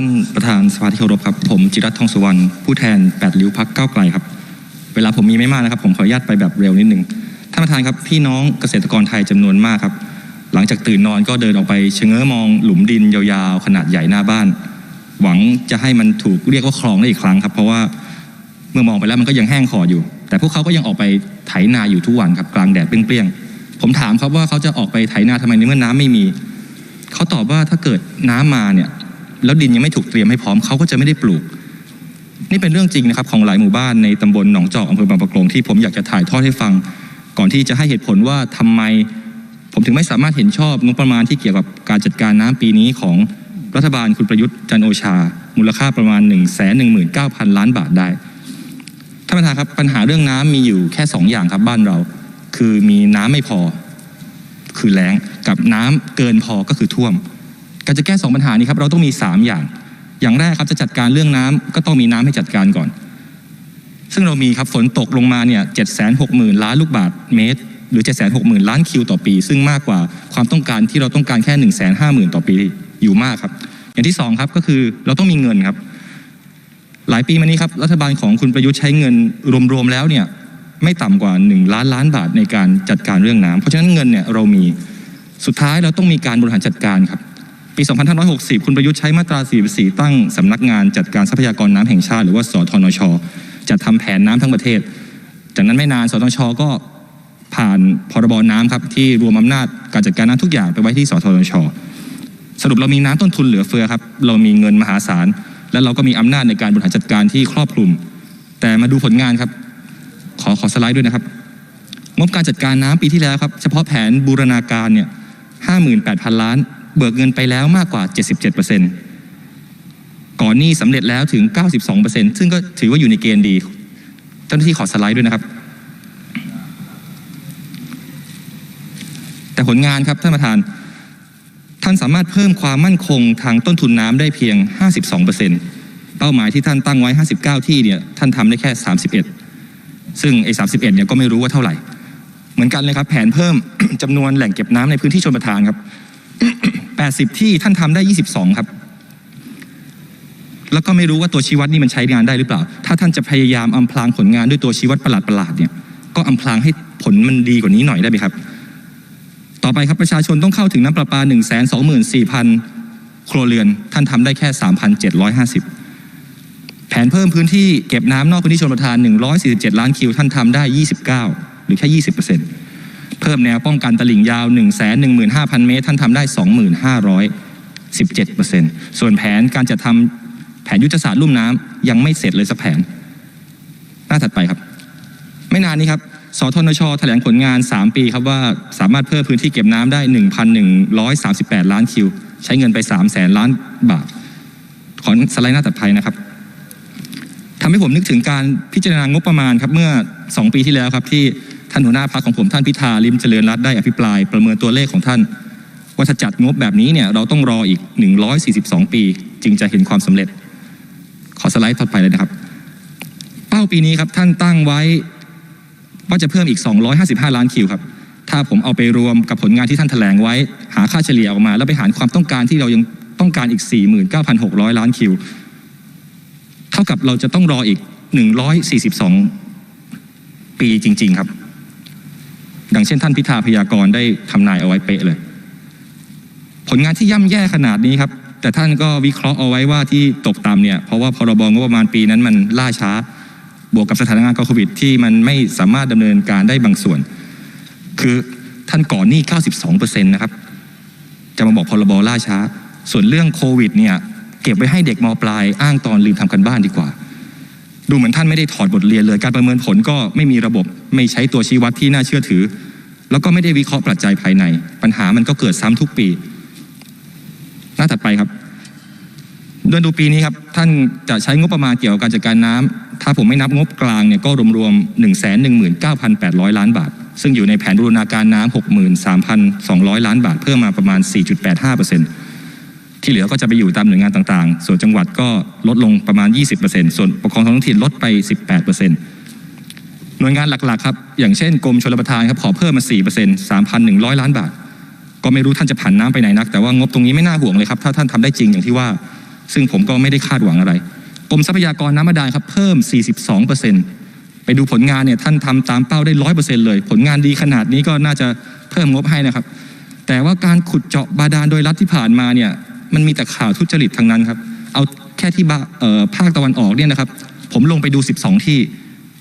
ท่านประธานสภาที่เคารพครับ ผมจิรัตทองสุวรรณผู้แทนแปดริ้วพักเก้าไกลครับ เวลาผมมีไม่มากนะครับ ผมขออนุญาตไปแบบเร็วนิดนึงท่านประธานครับพี่น้องเกษตรกรไทยจำนวนมากครับ หลังจากตื่นนอนก็เดินออกไปเชะเง้อมองหลุมดินยาวๆ ขนาดใหญ่หน้าบ้าน หวังจะให้มันถูกเรียกว่าคลองได้อีกครั้งครับ เพราะว่าเมื่อมองไปแล้วมันก็ยังแห้งขออยู่ แต่พวกเขาก็ยังออกไปไถนาอยู่ทุกวันครับกลางแดดเปรี้ยงๆผมถามครับว่าเขาจะออกไปไถนาทำไมในเมื่อน้ำไม่มีเขาตอบว่าถ้าเกิดน้ำมาเนี่ย แล้วดินยังไม่ถูกเตรียมให้พร้อมเขาก็จะไม่ได้ปลูก นี่เป็นเรื่องจริงนะครับของหลายหมู่บ้านในตำบลหนองจอกอำเภอบางปะกงที่ผมอยากจะถ่ายทอดให้ฟัง ก่อนที่จะให้เหตุผลว่าทำไม ผมถึงไม่สามารถเห็นชอบงบประมาณที่เกี่ยวกับการจัดการน้ำปีนี้ของรัฐบาลคุณประยุทธ์จันโอชา มูลค่าประมาณ 1 1 9 0 0 0 ล้านบาทได้ท่านประธานครับปัญหาเรื่องน้ำมีอยู่แค่สองอย่างครับบ้านเรา คือมีน้ำไม่พอ คือแล้งกับน้ำเกินพอก็คือท่วม การจะแก้สองปัญหานี้ครับเราต้องมี 3 อย่าง อย่างแรกครับจะจัดการเรื่องน้ำก็ต้องมีน้ำให้จัดการก่อน ซึ่งเรามีครับฝนตกลงมาเนี่ยเจ็ดแสนหกหมื่นล้านลูกบาทเมตร หรือเจ็ดแสนหกหมื่นล้านคิวต่อปี ซึ่งมากกว่าความต้องการที่เราต้องการแค่หนึ่งแสนห้าหมื่นต่อปีอยู่มากครับ อย่างที่สองครับก็คือเราต้องมีเงินครับ หลายปีมานี้ครับรัฐบาลของคุณประยุทธ์ใช้เงินรวมๆแล้วเนี่ยไม่ต่ำกว่า 1 ล้านล้านบาทในการจัดการเรื่องน้ำเพราะฉะนั้นเงินเนี่ยเรามีสุดท้ายเราต้องมีการบริหารจัดการครับ ปี 2560 คุณประยุทธ์ใช้มาตรา 44 ตั้งสำนักงานจัดการทรัพยากรน้ำแห่งชาติ หรือว่าสทนช จัดทำแผนน้ำทั้งประเทศ จากนั้นไม่นานสทนชก็ผ่านพรบน้ำครับที่รวมอำนาจการจัดการน้ำทุกอย่างไปไว้ที่สทนช สรุปเรามีน้ำต้นทุนเหลือเฟือครับ เรามีเงินมหาศาล และเราก็มีอำนาจในการบริหารจัดการที่ครอบคลุม แต่มาดูผลงานครับ ขอขอสไลด์ด้วยนะครับงบการจัดการน้ำปีที่แล้วครับ เฉพาะแผนบูรณาการเนี่ย 58,000 ล้าน เบิกเงินไปแล้วมากกว่า 77%ก่อนหนี้สำเร็จแล้วถึง 92%ซึ่งก็ถือว่าอยู่ในเกณฑ์ดี เจ้าหน้าที่ขอสไลด์ด้วยนะครับ แต่ผลงานครับท่านประธาน ท่านสามารถเพิ่มความมั่นคงทางต้นทุนน้ำได้เพียง 52%เป้าหมายที่ท่านตั้งไว้ 59 ที่เนี่ยท่านทำได้แค่ 31 ซึ่งไอ้31เนี่ยก็ไม่รู้ว่าเท่าไหร่ เหมือนกันเลยครับ แผนเพิ่มจำนวนแหล่งเก็บน้ำในพื้นที่ชนประทานครับ 80 ที่ท่านทำได้ 22 ครับ แล้วก็ไม่รู้ว่าตัวชี้วัดนี่มันใช้งานได้หรือเปล่า ถ้าท่านจะพยายามอำพรางผลงานด้วยตัวชี้วัดประหลาดๆเนี่ยก็อำพรางให้ผลมันดีกว่านี้หน่อยได้ไหมครับ ต่อไปครับประชาชนต้องเข้าถึงน้ำประปา 1 2 4 0 0 0 ครัวเรือน ท่านทำได้แค่ 3,750 แผนเพิ่มพื้นที่เก็บน้ำนอกพื้นที่ชนประทาน 147 ล้านคิว ท่านทำได้ 29 หรือแค่ 20% เพิ่มแนวป้องกันตลิ่งยาว 1 1 5 0 0 0 เมตร ท่านทำได้ 2,517%ส่วนแผนการจะทำแผนยุทธศาสตร์ลุ่มน้ำยังไม่เสร็จเลยสักแผน หน้าถัดไปครับ ไม่นานนี้ครับสทนชแถลงผลงาน 3 ปีครับว่าสามารถเพิ่มพื้นที่เก็บน้ำได้ 1,138 ล้านคิว ใช้เงินไป3 0 0แสนล้านบาท ขอสไลด์หน้าถัดไปนะครับทำให้ผมนึกถึงการพิจารณางบประมาณครับเมื่อ 2 ปีที่แล้วครับที่ ท่านหัวหน้าพรรคของผมท่านพิธาลิมเจริญรัตน์ได้อภิปรายประเมินตัวเลขของท่านว่าถ้าจัดงบแบบนี้เนี่ยเราต้องรออีก 142 ปี จึงจะเห็นความสำเร็จ ขอสไลด์ถัดไปเลยนะครับ เป้าปีนี้ครับท่านตั้งไว้ว่าจะเพิ่มอีก 255 ล้านคิวครับ ถ้าผมเอาไปรวมกับผลงานที่ท่านแถลงไว้ หาค่าเฉลี่ยออกมา แล้วไปหารความต้องการที่เรายังต้องการอีก 49,600 ล้านคิว เท่ากับเราจะต้องรออีก 142 ปีจริง ๆ ครับ ดังเช่นท่านพิธาพยากรณ์ได้ทำนายเอาไว้เป๊ะเลย ผลงานที่ย่ำแย่ขนาดนี้ครับ แต่ท่านก็วิเคราะห์เอาไว้ว่าที่ตกต่ำเนี่ยเพราะว่าพรบงบประมาณปีนั้นมันล่าช้า บวกกับสถานการณ์โควิด ที่มันไม่สามารถดำเนินการได้บางส่วน คือท่านก่อนหนี้ 92%นะครับ จะมาบอกพรบล่าช้า ส่วนเรื่องโควิดเนี่ยเก็บไว้ให้เด็กมปลายอ้างตอนลืมทำกันบ้านดีกว่า ดูเหมือนท่านไม่ได้ถอดบทเรียนเลย การประเมินผลก็ไม่มีระบบ ไม่ใช้ตัวชี้วัดที่น่าเชื่อถือ แล้วก็ไม่ได้วิเคราะห์ปัจจัยภายใน ปัญหามันก็เกิดซ้ำทุกปี หน้าถัดไปครับเดือนดูปีนี้ครับท่านจะใช้งบประมาณเกี่ยวกับการจัดการน้ำถ้าผมไม่นับงบกลางเนี่ยก็รวมๆ 1 1 9 8 0 0 ล้านบาท ซึ่งอยู่ในแผนบูรณาการน้ำ63,200 ล้านบาท เพิ่มมาประมาณ 4.85%ที่เหลือก็จะไปอยู่ตามหน่วยงานต่างๆ ส่วนจังหวัดก็ลดลงประมาณ 20%ส่วนปกครองท้องถิ่นลดไป 18% หน่วยงานหลักๆครับอย่างเช่นกรมชลประทานครับขอเพิ่มมา4% 3,100 ล้านบาท ก็ไม่รู้ท่านจะผันน้ำไปไหนนัก แต่ว่างบตรงนี้ไม่น่าห่วงเลยครับถ้าท่านทำได้จริงอย่างที่ว่า ซึ่งผมก็ไม่ได้คาดหวังอะไรกรมทรัพยากรน้ำบาดาลครับเพิ่ม 42%ไปดูผลงานเนี่ยท่านทำตามเป้าได้ 100%เลย ผลงานดีขนาดนี้ก็น่าจะเพิ่มงบให้นะครับ แต่ว่าการขุดเจาะบาดาลโดยรัฐที่ผ่านมาเนี่ยมันมีแต่ข่าวทุจริตทั้งนั้นครับเอาแค่ที่ภาคตะวันออกเนี่ยนะครับผมลงไปดู 12 ที่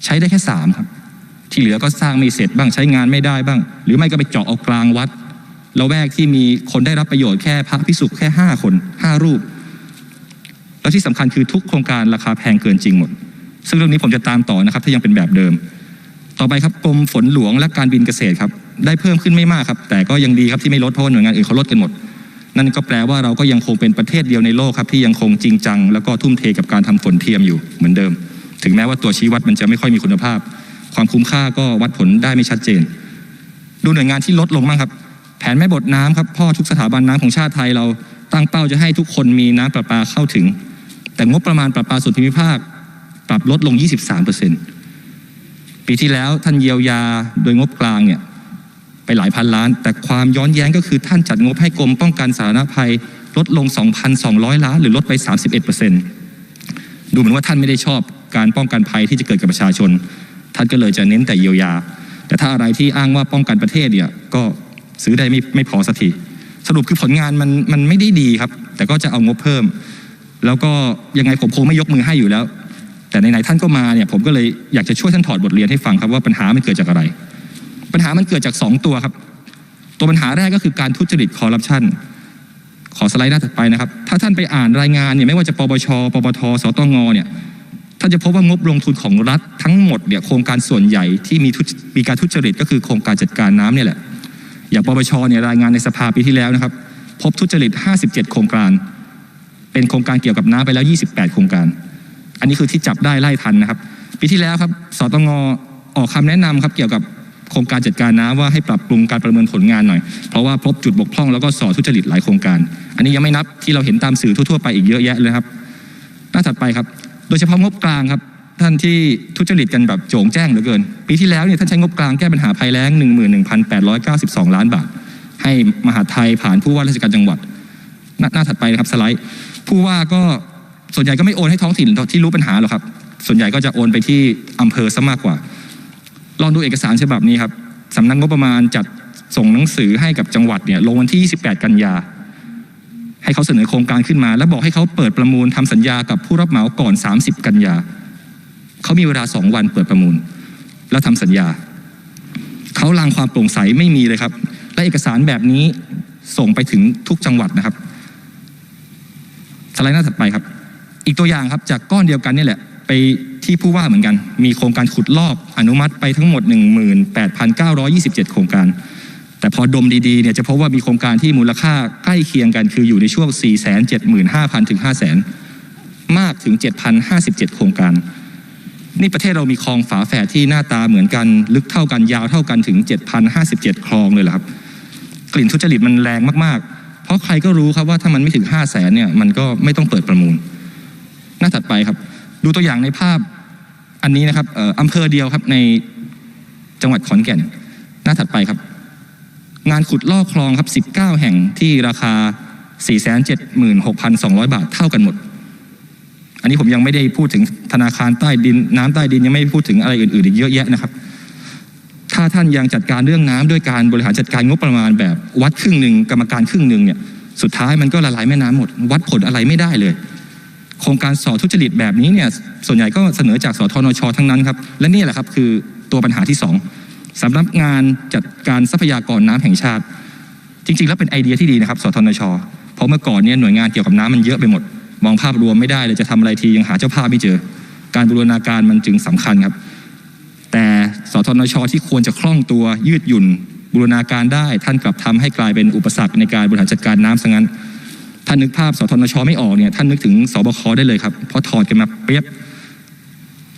ใช้ได้แค่3ครับ ที่เหลือก็สร้างไม่เสร็จบ้างใช้งานไม่ได้บ้าง หรือไม่ก็ไปเจาะเอากลางวัดเราแวกที่มีคนได้รับประโยชน์แค่พระพิสุแค่5คน5รูป แล้วที่สำคัญคือทุกโครงการราคาแพงเกินจริงหมด ซึ่งเรื่องนี้ผมจะตามต่อนะครับ ถ้ายังเป็นแบบเดิม ต่อไปครับกรมฝนหลวงและการบินเกษตรครับ ได้เพิ่มขึ้นไม่มากครับ แต่ก็ยังดีครับที่ไม่ลดเพราะว่าหน่วยงานอื่นเขาลดกันหมด นั่นก็แปลว่าเราก็ยังคงเป็นประเทศเดียวในโลกครับที่ยังคงจริงจัง แล้วก็ทุ่มเทกับการทำฝนเทียมอยู่เหมือนเดิม ถึงแม้ว่าตัวชี้วัดมันจะไม่ค่อยมีคุณภาพ ความคุ้มค่าก็วัดผลได้ไม่ชัดเจน ดูหน่วยงานที่ลดลงบ้างครับ แผนแม่บทน้ำครับพ่อทุกสถาบันน้ำของชาติไทยเราตั้งเป้าจะให้ทุกคนมีน้ำประปาเข้าถึง แต่งบประมาณประปาส่วนภูมิภาค ปรับลดลง 23%ปีที่แล้วท่านเยียวยาโดยงบกลางเนี่ยไปหลายพันล้าน แต่ความย้อนแย้งก็คือท่านจัดงบให้กรมป้องกันสาธารณภัยลดลง 2,200 ล้าน หรือลดไป 31%ดูเหมือนว่าท่านไม่ได้ชอบ การป้องกันภัยที่จะเกิดกับประชาชน ท่านก็เลยจะเน้นแต่เยียวยา แต่ถ้าอะไรที่อ้างว่าป้องกันประเทศเนี่ยก็ซื้อได้ไม่ไม่พอสักทีสรุปคือผลงานมันมันไม่ได้ดีครับ แต่ก็จะเอางบเพิ่ม แล้วก็ยังไงผมคงไม่ยกมือให้อยู่แล้ว แต่ไหนๆท่านก็มาเนี่ยผมก็เลยอยากจะช่วยท่านถอดบทเรียนให้ฟังครับว่าปัญหามันเกิดจากอะไร ปัญหามันเกิดจาก 2 ตัวครับ ตัวปัญหาแรกก็คือการทุจริตคอร์รัปชันขอสไลด์หน้าถัดไปนะครับ ถ้าท่านไปอ่านรายงานเนี่ยไม่ว่าจะปปช ปปท สตงเนี่ย ท่านจะพบว่างบลงทุนของรัฐทั้งหมดเนี่ยโครงการส่วนใหญ่ที่มีมีการทุจริตก็คือโครงการจัดการน้ำเนี่ยแหละ อย่างปปชเนี่ยรายงานในสภาปีที่แล้วนะครับ พบทุจริต 57 โครงการ เป็นโครงการเกี่ยวกับน้ำไปแล้ว 28 โครงการ อันนี้คือที่จับได้ไล่ทันนะครับ ปีที่แล้วครับสตงออกคำแนะนำครับเกี่ยวกับโครงการจัดการน้ำว่าให้ปรับปรุงการประเมินผลงานหน่อย เพราะว่าพบจุดบกพร่องแล้วก็สอทุจริตหลายโครงการ อันนี้ยังไม่นับที่เราเห็นตามสื่อทั่วๆไปอีกเยอะแยะเลยครับหน้าถัดไปครับ โดยเฉพาะงบกลางครับท่านที่ทุจริตกันแบบโจงแจ้งเหลือเกิน ปีที่แล้วเนี่ยท่านใช้งบกลางแก้ปัญหาภัยแล้ง 11,892 ล้านบาท ให้มหาไทยผ่านผู้ว่าราชการจังหวัดหน้าหน้าถัดไปนะครับสไลด์ ผู้ว่าก็ส่วนใหญ่ก็ไม่โอนให้ท้องถิ่นที่รู้ปัญหาหรอกครับ ส่วนใหญ่ก็จะโอนไปที่อำเภอซะมากกว่า ลองดูเอกสารฉบับนี้ครับสำนักงบประมาณจัดส่งหนังสือให้กับจังหวัดเนี่ยลงวันที่ 28 กันยา ให้เขาเสนอโครงการขึ้นมา แล้วบอกให้เขาเปิดประมูลทำสัญญากับผู้รับเหมาก่อน 30 กันยาเขามีเวลา2วันเปิดประมูล แล้วทำสัญญาเขาลางความโปร่งใสไม่มีเลยครับ และเอกสารแบบนี้ส่งไปถึงทุกจังหวัดนะครับสไลด์หน้าถัดไปครับ อีกตัวอย่างครับจากก้อนเดียวกันนี่แหละไปที่ผู้ว่าเหมือนกัน มีโครงการขุดลอกอนุมัติไปทั้งหมด 18,927 โครงการ แต่พอดมดีๆเนี่ยจะพบว่ามีโครงการที่มูลค่าใกล้เคียงกันคืออยู่ในช่วง 475,000 ถึง 500,000 มากถึง 7,057 โครงการ นี่ประเทศเรามีคลองฝาแฝดที่หน้าตาเหมือนกันลึกเท่ากันยาวเท่ากันถึง 7,057 คลองเลยครับ กลิ่นทุจริตมันแรงมากๆ เพราะใครก็รู้ครับว่าถ้ามันไม่ถึง 5 0 0แสนเนี่ยมันก็ไม่ต้องเปิดประมูล หน้าถัดไปครับ ดูตัวอย่างในภาพอันนี้นะครับอำเภอเดียวครับในจังหวัดขอนแก่น หน้าถัดไปครับ งานขุดลอกคลองครับ 19 แห่งที่ราคา 476,200 บาทเท่ากันหมด อันนี้ผมยังไม่ได้พูดถึงธนาคารใต้ดิน น้ำใต้ดินยังไม่พูดถึงอะไรอื่นๆอีกเยอะแยะนะครับ ถ้าท่านยังจัดการเรื่องน้ำด้วยการบริหารจัดการงบประมาณแบบวัดครึ่งหนึ่งกรรมการครึ่งหนึ่งเนี่ยสุดท้ายมันก็ละลายแม่น้ำหมด วัดผลอะไรไม่ได้เลยโครงการสอทุจริตแบบนี้เนี่ยส่วนใหญ่ก็เสนอจากสทนชทั้งนั้นครับ และนี่แหละครับคือตัวปัญหาที่สอง สำนักงานจัดการทรัพยากรน้ำแห่งชาติ จริง ๆ แล้วเป็นไอเดียที่ดีนะครับสทนช เพราะเมื่อก่อนเนี่ยหน่วยงานเกี่ยวกับน้ำมันเยอะไปหมด มองภาพรวมไม่ได้เลยจะทำอะไรทียังหาเจ้าภาพไม่เจอ การบูรณาการมันจึงสำคัญครับ แต่สทนช ที่ควรจะคล่องตัวยืดหยุ่นบูรณาการได้ท่านกลับทำให้กลายเป็นอุปสรรคในการบริหารจัดการน้ำซะงั้นท่านนึกภาพสทนช ไม่ออกเนี่ยท่านนึกถึงสบคได้เลยครับเพราะถอดกันมาเปรียบ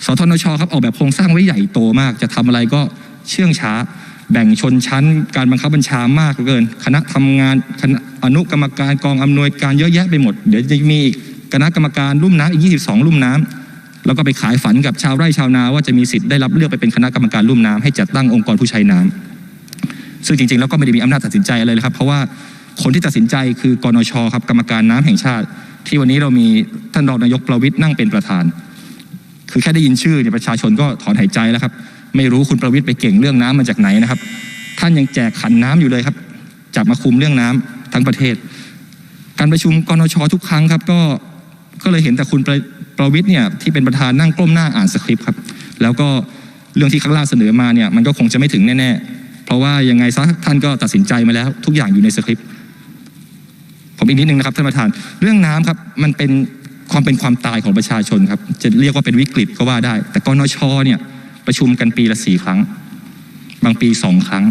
สทนชครับออกแบบโครงสร้างไว้ใหญ่โตมาก จะทำอะไรก็ เชื่องช้า แบ่งชนชั้น การบังคับบัญชามากเกิน คณะทำงานคณะอนุกรรมการกองอำนวยการเยอะแยะไปหมด เดี๋ยวจะมีอีกคณะกรรมการลุ่มน้ำอีก 22ลุ่มน้ำแล้วก็ไปขายฝันกับชาวไร่ชาวนาว่าจะมีสิทธิ์ได้รับเลือกไปเป็นคณะกรรมการลุ่มน้ำให้จัดตั้งองค์กรผู้ใช้น้ำซึ่งจริงๆแล้วก็ไม่ได้มีอำนาจตัดสินใจอะไรเลยครับ เพราะว่าคนที่ตัดสินใจคือกนชครับกรรมการน้ำแห่งชาติ ที่วันนี้เรามีท่านรองนายกประวิทย์นั่งเป็นประธาน คือแค่ได้ยินชื่อเนี่ยประชาชนก็ถอนหายใจแล้วครับ ไม่รู้คุณประวิทย์ไปเก่งเรื่องน้ำมาจากไหนนะครับ ท่านยังแจกขันน้ำอยู่เลยครับ จับมาคุมเรื่องน้ำทั้งประเทศ การประชุมกนชทุกครั้งครับ ก็ก็เลยเห็นแต่คุณประประวิทย์เนี่ยที่เป็นประธานนั่งก้มหน้าอ่านสคริปต์ครับ แล้วก็เรื่องที่ข้างล่างเสนอมาเนี่ยมันก็คงจะไม่ถึงแน่ๆ เพราะว่ายังไงซะท่านก็ตัดสินใจมาแล้ว ทุกอย่างอยู่ในสคริปต์ผมอีกนิดนึงนะครับท่านประธานเรื่องน้ำครับมันเป็นความเป็นความตายของประชาชนครับ จะเรียกว่าเป็นวิกฤตก็ว่าได้ แต่กนชเนี่ย ประชุมกันปีละสี่ครั้ง บางปีสองครั้ง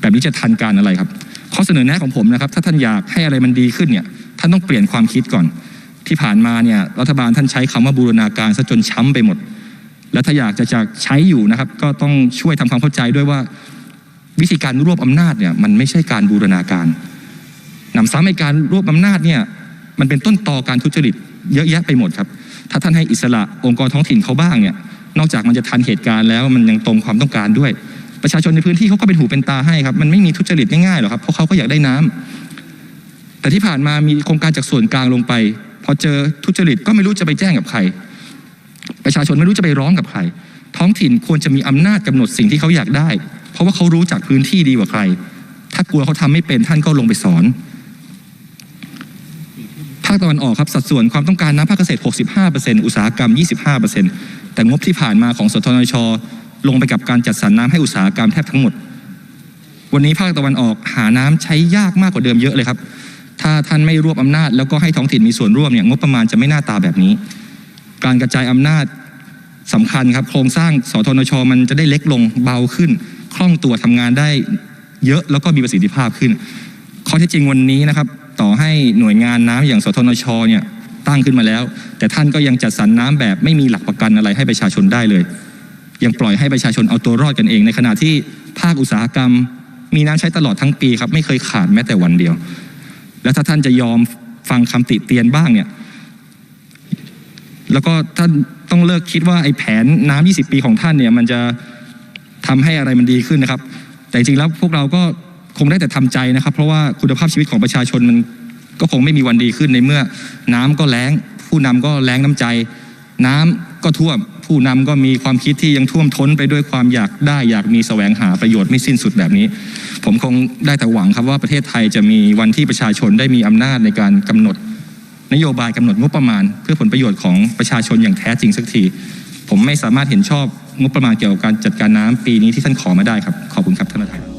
แบบนี้จะทันการอะไรครับ ข้อเสนอแนะของผมนะครับ ถ้าท่านอยากให้อะไรมันดีขึ้นเนี่ยท่านต้องเปลี่ยนความคิดก่อน ที่ผ่านมาเนี่ยรัฐบาลท่านใช้คำว่าบูรณาการซะจนช้ำไปหมด แล้วถ้าอยากจะจะใช้อยู่นะครับ ก็ต้องช่วยทำความเข้าใจด้วยว่า วิธีการรวบอำนาจเนี่ยมันไม่ใช่การบูรณาการนำซ้ำในการรวบอำนาจเนี่ยมันเป็นต้นตอการทุจริตเยอะแยะไปหมดครับ ถ้าท่านให้อิสระองค์กรท้องถิ่นเขาบ้างเนี่ย นอกจากมันจะทันเหตุการณ์แล้วมันยังตรงความต้องการด้วย ประชาชนในพื้นที่เขาก็เป็นหูเป็นตาให้ครับมันไม่มีทุจริตง่ายๆหรอกครับเพราะเขาก็อยากได้น้ำแต่ที่ผ่านมามีโครงการจากส่วนกลางลงไป พอเจอทุจริตก็ไม่รู้จะไปแจ้งกับใคร ประชาชนไม่รู้จะไปร้องกับใคร ท้องถิ่นควรจะมีอำนาจกำหนดสิ่งที่เขาอยากได้ เพราะว่าเขารู้จักพื้นที่ดีกว่าใคร ถ้ากลัวเขาทำไม่เป็นท่านก็ลงไปสอนาคตะวันออกครับสัดส่วนความต้องการน้ำภาคเกษตร 65%อุตสาหกรรม 25%แต่งบที่ผ่านมาของสทนช ลงไปกับการจัดสรรน้ำให้อุตสาหกรรมแทบทั้งหมด วันนี้ภาคตะวันออกหาน้ำใช้ยากมากกว่าเดิมเยอะเลยครับ ถ้าท่านไม่รวบอำนาจแล้วก็ให้ท้องถิ่นมีส่วนร่วมเนี่ยงบประมาณจะไม่น่าตาแบบนี้ การกระจายอำนาจสำคัญครับโครงสร้างสทนช มันจะได้เล็กลงเบาขึ้นคล่องตัวทำงานได้เยอะแล้วก็มีประสิทธิภาพขึ้นข้อเท็จจริงวันนี้นะครับ ต่อให้หน่วยงานน้ำอย่างสทนชเนี่ยตั้งขึ้นมาแล้ว แต่ท่านก็ยังจัดสรรน้ำแบบไม่มีหลักประกันอะไรให้ประชาชนได้เลย ยังปล่อยให้ประชาชนเอาตัวรอดกันเอง ในขณะที่ภาคอุตสาหกรรม มีน้ำใช้ตลอดทั้งปีครับไม่เคยขาดแม้แต่วันเดียว แล้วถ้าท่านจะยอมฟังคำติเตียนบ้างเนี่ยแล้วก็ท่านต้องเลิกคิดว่าไอ้แผนน้ำ20 ปีของท่านเนี่ยมันจะทำให้อะไรมันดีขึ้นนะครับ แต่จริงๆแล้วพวกเราก็ คงได้แต่ทำใจนะครับ เพราะว่าคุณภาพชีวิตของประชาชนมันก็คงไม่มีวันดีขึ้นในเมื่อ น้ำก็แล้ง ผู้นำก็แล้งน้ำใจ น้ำก็ท่วม ผู้นำก็มีความคิดที่ยังท่วมท้นไปด้วยความอยากได้อยากมีแสวงหาประโยชน์ไม่สิ้นสุดแบบนี้ ผมคงได้แต่หวังครับว่าประเทศไทยจะมีวันที่ประชาชนได้มีอำนาจในการกำหนด นโยบายกำหนดงบประมาณ เพื่อผลประโยชน์ของประชาชนอย่างแท้จริงสักทีผมไม่สามารถเห็นชอบงบประมาณเกี่ยวกับการจัดการน้ำปีนี้ที่ท่านขอมาได้ครับขอบคุณครับท่านประธาน